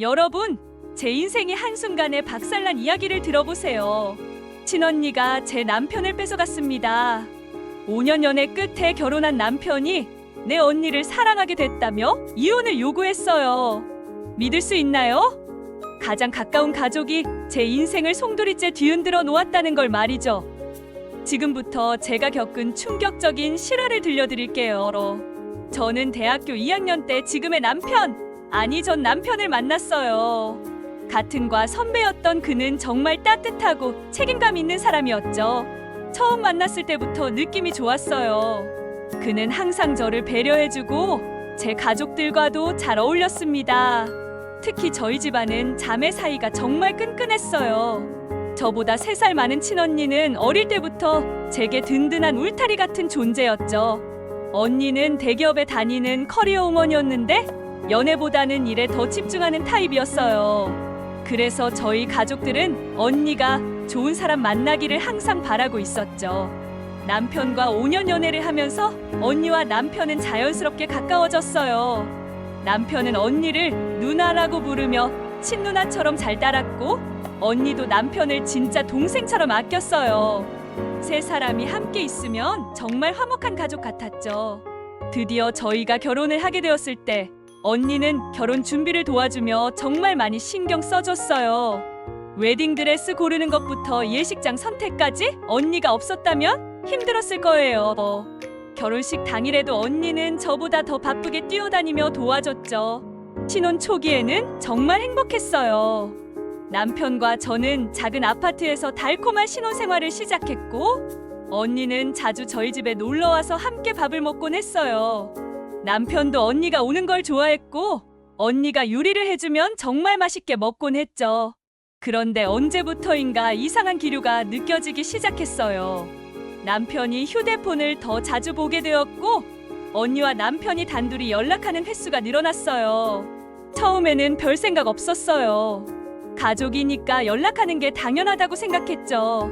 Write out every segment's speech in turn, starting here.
여러분, 제 인생의 한순간에 박살난 이야기를 들어보세요. 친언니가 제 남편을 뺏어갔습니다. 5년 연애 끝에 결혼한 남편이 내 언니를 사랑하게 됐다며 이혼을 요구했어요. 믿을 수 있나요? 가장 가까운 가족이 제 인생을 송두리째 뒤흔들어 놓았다는 걸 말이죠. 지금부터 제가 겪은 충격적인 실화를 들려드릴게요. 저는 대학교 2학년 때 지금의 남편, 아니 전 남편을 만났어요. 같은 과 선배였던 그는 정말 따뜻하고 책임감 있는 사람이었죠. 처음 만났을 때부터 느낌이 좋았어요. 그는 항상 저를 배려해주고 제 가족들과도 잘 어울렸습니다. 특히 저희 집안은 자매 사이가 정말 끈끈했어요. 저보다 3살 많은 친언니는 어릴 때부터 제게 든든한 울타리 같은 존재였죠. 언니는 대기업에 다니는 커리어 우먼이었는데 연애보다는 일에 더 집중하는 타입이었어요. 그래서 저희 가족들은 언니가 좋은 사람 만나기를 항상 바라고 있었죠. 남편과 5년 연애를 하면서 언니와 남편은 자연스럽게 가까워졌어요. 남편은 언니를 누나라고 부르며 친누나처럼 잘 따랐고 언니도 남편을 진짜 동생처럼 아꼈어요. 세 사람이 함께 있으면 정말 화목한 가족 같았죠. 드디어 저희가 결혼을 하게 되었을 때 언니는 결혼 준비를 도와주며 정말 많이 신경 써줬어요. 웨딩드레스 고르는 것부터 예식장 선택까지 언니가 없었다면 힘들었을 거예요. 결혼식 당일에도 언니는 저보다 더 바쁘게 뛰어다니며 도와줬죠. 신혼 초기에는 정말 행복했어요. 남편과 저는 작은 아파트에서 달콤한 신혼 생활을 시작했고, 언니는 자주 저희 집에 놀러 와서 함께 밥을 먹곤 했어요. 남편도 언니가 오는 걸 좋아했고, 언니가 요리를 해주면 정말 맛있게 먹곤 했죠. 그런데 언제부터인가 이상한 기류가 느껴지기 시작했어요. 남편이 휴대폰을 더 자주 보게 되었고, 언니와 남편이 단둘이 연락하는 횟수가 늘어났어요. 처음에는 별 생각 없었어요. 가족이니까 연락하는 게 당연하다고 생각했죠.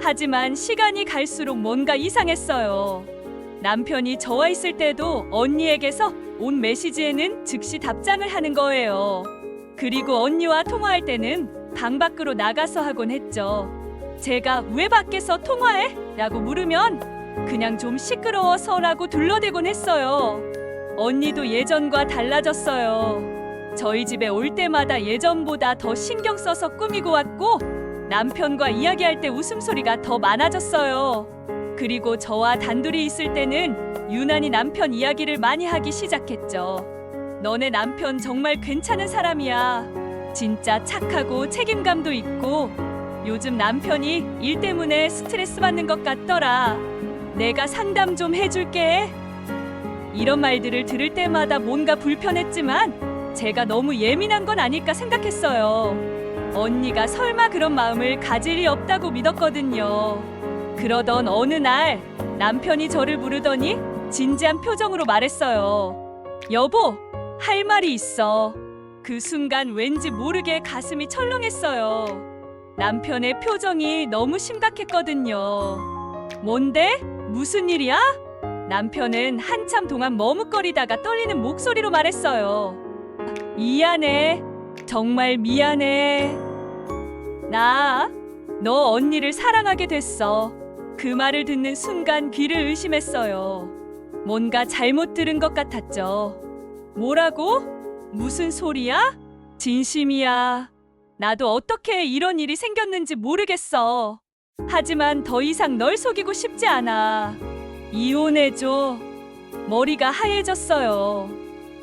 하지만 시간이 갈수록 뭔가 이상했어요. 남편이 저와 있을 때도 언니에게서 온 메시지에는 즉시 답장을 하는 거예요. 그리고 언니와 통화할 때는 방 밖으로 나가서 하곤 했죠. 제가 왜 밖에서 통화해? 라고 물으면 그냥 좀 시끄러워서라고 둘러대곤 했어요. 언니도 예전과 달라졌어요. 저희 집에 올 때마다 예전보다 더 신경 써서 꾸미고 왔고 남편과 이야기할 때 웃음소리가 더 많아졌어요. 그리고 저와 단둘이 있을 때는 유난히 남편 이야기를 많이 하기 시작했죠. 너네 남편 정말 괜찮은 사람이야. 진짜 착하고 책임감도 있고 요즘 남편이 일 때문에 스트레스 받는 것 같더라. 내가 상담 좀 해줄게. 이런 말들을 들을 때마다 뭔가 불편했지만 제가 너무 예민한 건 아닐까 생각했어요. 언니가 설마 그런 마음을 가질 리 없다고 믿었거든요. 그러던 어느 날 남편이 저를 부르더니 진지한 표정으로 말했어요. 여보, 할 말이 있어. 그 순간 왠지 모르게 가슴이 철렁했어요. 남편의 표정이 너무 심각했거든요. 뭔데? 무슨 일이야? 남편은 한참 동안 머뭇거리다가 떨리는 목소리로 말했어요. 미안해. 정말 미안해. 나, 너 언니를 사랑하게 됐어. 그 말을 듣는 순간 귀를 의심했어요. 뭔가 잘못 들은 것 같았죠. 뭐라고? 무슨 소리야? 진심이야. 나도 어떻게 이런 일이 생겼는지 모르겠어. 하지만 더 이상 널 속이고 싶지 않아. 이혼해줘. 머리가 하얘졌어요.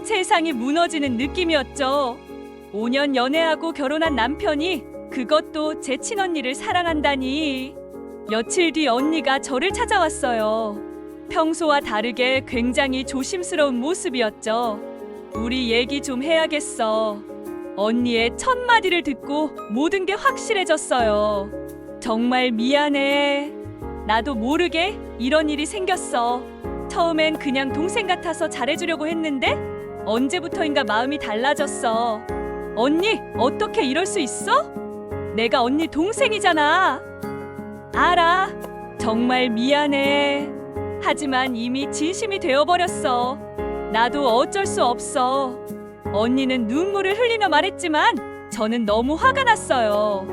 세상이 무너지는 느낌이었죠. 5년 연애하고 결혼한 남편이 그것도 제 친언니를 사랑한다니. 며칠 뒤 언니가 저를 찾아왔어요. 평소와 다르게 굉장히 조심스러운 모습이었죠. 우리 얘기 좀 해야겠어. 언니의 첫 마디를 듣고 모든 게 확실해졌어요. 정말 미안해. 나도 모르게 이런 일이 생겼어. 처음엔 그냥 동생 같아서 잘해주려고 했는데 언제부터인가 마음이 달라졌어. 언니, 어떻게 이럴 수 있어? 내가 언니 동생이잖아. 알아. 정말 미안해. 하지만 이미 진심이 되어버렸어. 나도 어쩔 수 없어. 언니는 눈물을 흘리며 말했지만 저는 너무 화가 났어요.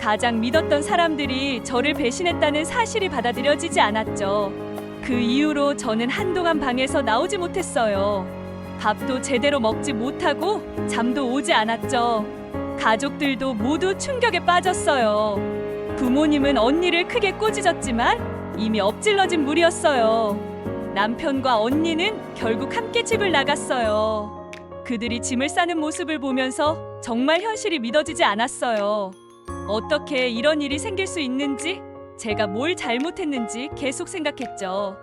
가장 믿었던 사람들이 저를 배신했다는 사실이 받아들여지지 않았죠. 그 이후로 저는 한동안 방에서 나오지 못했어요. 밥도 제대로 먹지 못하고 잠도 오지 않았죠. 가족들도 모두 충격에 빠졌어요. 부모님은 언니를 크게 꼬지졌지만 이미 엎질러진 물이었어요. 남편과 언니는 결국 함께 집을 나갔어요. 그들이 짐을 싸는 모습을 보면서 정말 현실이 믿어지지 않았어요. 어떻게 이런 일이 생길 수 있는지, 제가 뭘 잘못했는지 계속 생각했죠.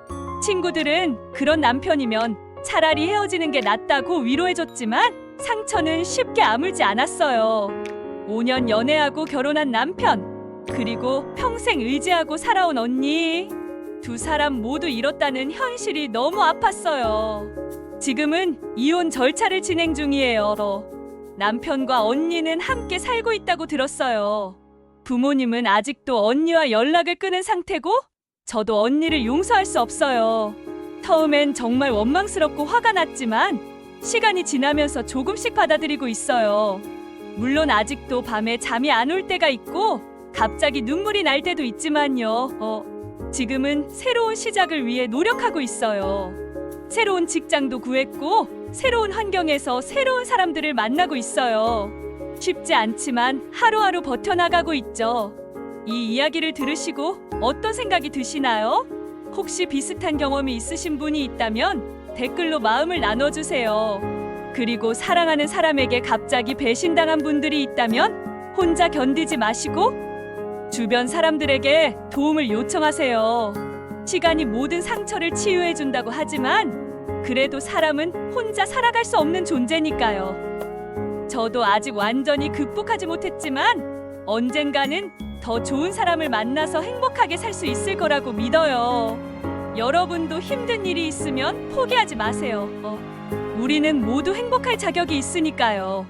친구들은 그런 남편이면 차라리 헤어지는 게 낫다고 위로해줬지만 상처는 쉽게 아물지 않았어요. 5년 연애하고 결혼한 남편, 그리고 평생 의지하고 살아온 언니. 두 사람 모두 잃었다는 현실이 너무 아팠어요. 지금은 이혼 절차를 진행 중이에요. 남편과 언니는 함께 살고 있다고 들었어요. 부모님은 아직도 언니와 연락을 끊은 상태고 저도 언니를 용서할 수 없어요. 처음엔 정말 원망스럽고 화가 났지만 시간이 지나면서 조금씩 받아들이고 있어요. 물론 아직도 밤에 잠이 안 올 때가 있고 갑자기 눈물이 날 때도 있지만요. 어, 지금은 새로운 시작을 위해 노력하고 있어요. 새로운 직장도 구했고 새로운 환경에서 새로운 사람들을 만나고 있어요. 쉽지 않지만 하루하루 버텨나가고 있죠. 이 이야기를 들으시고 어떤 생각이 드시나요? 혹시 비슷한 경험이 있으신 분이 있다면 댓글로 마음을 나눠주세요. 그리고 사랑하는 사람에게 갑자기 배신당한 분들이 있다면 혼자 견디지 마시고 주변 사람들에게 도움을 요청하세요. 시간이 모든 상처를 치유해 준다고 하지만 그래도 사람은 혼자 살아갈 수 없는 존재니까요. 저도 아직 완전히 극복하지 못했지만 언젠가는 더 좋은 사람을 만나서 행복하게 살 수 있을 거라고 믿어요. 여러분도 힘든 일이 있으면 포기하지 마세요. 어, 우리는 모두 행복할 자격이 있으니까요.